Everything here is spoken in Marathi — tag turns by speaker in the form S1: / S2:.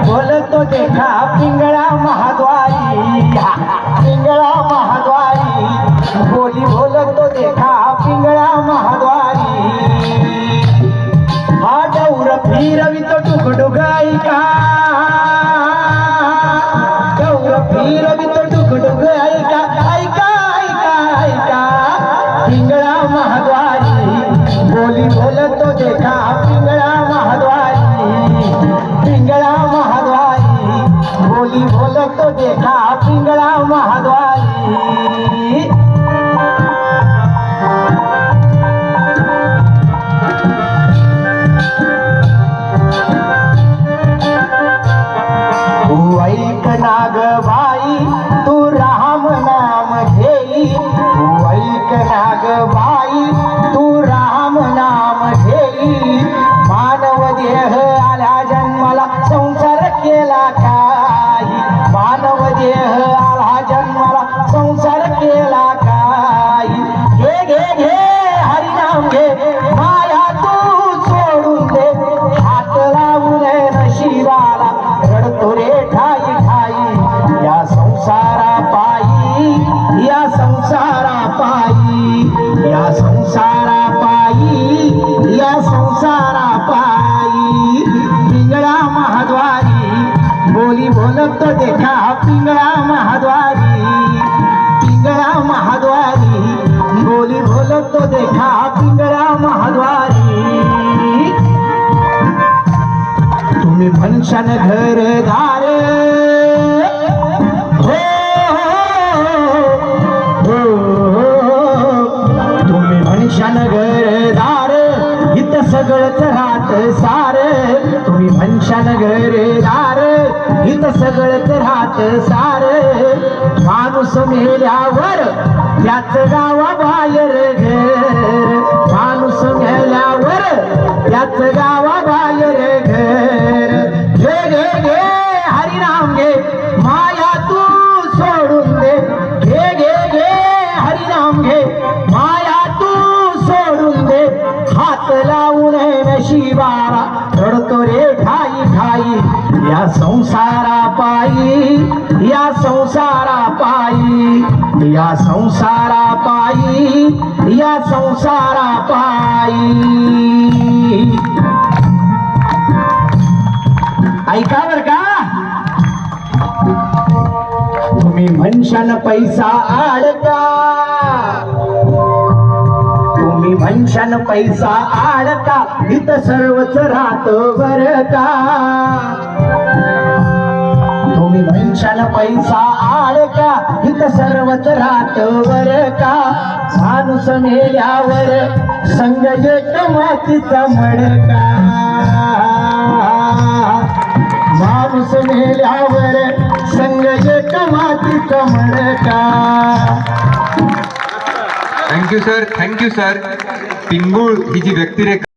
S1: देखा पिंगळा महाद्वारी. पिंगळा महाद्वारी. बोली बोलतो देखा पिंगळा महाद्वारी. हा डौर फिरवितो टुकडुग ऐका डौर फिरवितो टुकडुग ऐका ऐका ऐका ऐका. पिंगळा महाद्वारी. बोली बोलतो देखा बोलतो देखा पिंगळा बोली बोलत देखा पिंगळा महाद्वारी पिंगळा महाद्वारी. बोली बोलत देखा पिंगळा महाद्वारी. तुम्ही म्हणशान घरदार हो हो, हो, हो, हो. तुम्ही म्हणशान घरदार इथं सगळंच राहत सार. तुम्ही म्हणशान घरदार इथं सगळंच राहत सार. माणूस मेल्यावर त्याच गावा बाहेर घर. माणूस मेल्यावर त्याच गावा बाहेर घर. घे घे घे हरिनाम घे माया तू सोडून दे. घे घे घे हरिनाम घे माया तू सोडून दे. हात लावून नशिबारा रडतो रे संसारा पायी या संसारा पायी या संसारा पायी या संसारा पायी. ऐका बर का? तुम्ही म्हणशान पैसा आडका तुम्ही म्हणशान पैसा आडका इथं सर्वच राहत बर का? पैसा आडका इथं सर्वच राहत वर का? माणूस मेल्यावर संग एक मातीचा मडका माणूस मेल्यावर संग एक मातीचा matka
S2: thank you sir. Thank you sir. Pingul ही जी व्यक्तिरेखा